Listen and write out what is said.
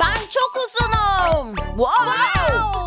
Ben çok uzunum. Wow! Hayvanız